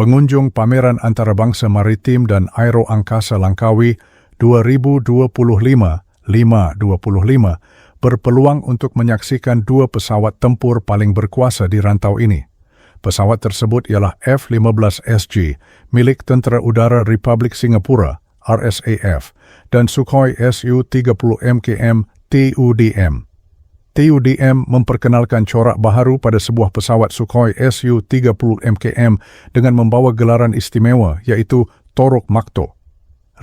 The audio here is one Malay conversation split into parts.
pengunjung pameran antarabangsa maritim dan aeroangkasa Langkawi 2025 525 berpeluang untuk menyaksikan dua pesawat tempur paling berkuasa di rantau ini. Pesawat tersebut ialah F-15SG milik Tentera Udara Republik Singapura RSAF dan Sukhoi Su-30 MKM TUDM. TUDM memperkenalkan corak baharu pada sebuah pesawat Sukhoi Su-30 MKM dengan membawa gelaran istimewa iaitu Toruk Makto.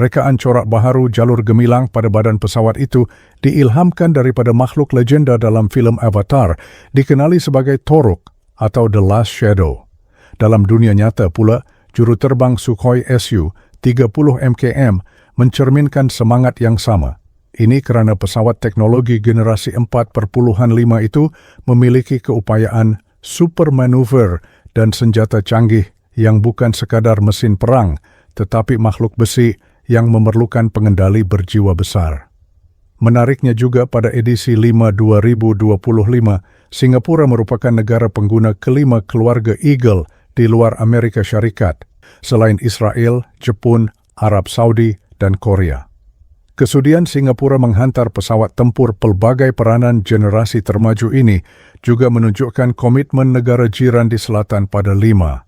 Rekaan corak baharu jalur gemilang pada badan pesawat itu diilhamkan daripada makhluk legenda dalam filem Avatar dikenali sebagai Toruk atau The Last Shadow. Dalam dunia nyata pula, juruterbang Sukhoi Su-30 MKM mencerminkan semangat yang sama. Ini kerana pesawat teknologi generasi 4.5 itu memiliki keupayaan super maneuver dan senjata canggih yang bukan sekadar mesin perang tetapi makhluk besi yang memerlukan pengendali berjiwa besar. Menariknya juga pada edisi 5 2025, Singapura merupakan negara pengguna kelima keluarga Eagle di luar Amerika Syarikat, selain Israel, Jepun, Arab Saudi, dan Korea. Kesudian Singapura menghantar pesawat tempur pelbagai peranan generasi termaju ini juga menunjukkan komitmen negara jiran di selatan pada lima.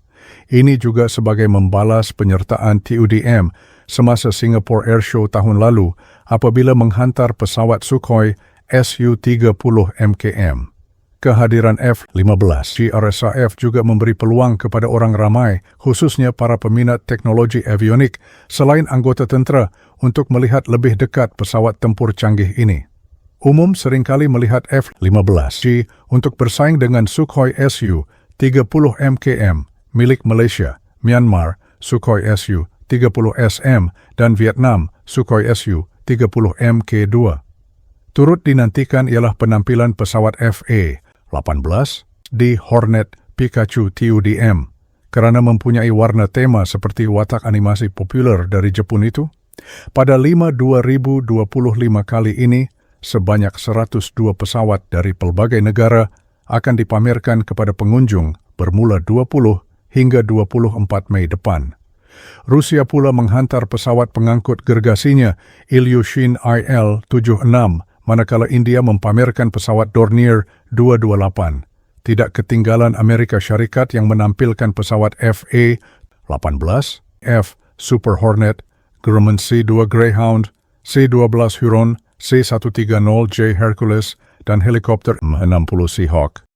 Ini juga sebagai membalas penyertaan TUDM semasa Singapore Airshow tahun lalu apabila menghantar pesawat Sukhoi Su-30 MKM. Kehadiran F-15 GRSAF juga memberi peluang kepada orang ramai, khususnya para peminat teknologi avionik selain anggota tentera untuk melihat lebih dekat pesawat tempur canggih ini. Umum seringkali melihat F-15G untuk bersaing dengan Sukhoi Su-30 MKM milik Malaysia, Myanmar, Sukhoi Su 30SM dan Vietnam Sukhoi Su-30 Mk2. Turut dinantikan ialah penampilan pesawat FA-18 di Hornet Pikachu TUDM kerana mempunyai warna tema seperti watak animasi popular dari Jepun itu. Pada 5 2025 kali ini, sebanyak 102 pesawat dari pelbagai negara akan dipamerkan kepada pengunjung bermula 20 hingga 24 Mei depan. Rusia pula menghantar pesawat pengangkut gergasinya Ilyushin IL-76 manakala India mempamerkan pesawat Dornier 228. Tidak ketinggalan Amerika Syarikat yang menampilkan pesawat FA-18, F Super Hornet, Grumman C-2 Greyhound, C-12 Huron, C-130J Hercules, dan helikopter M60 Seahawk.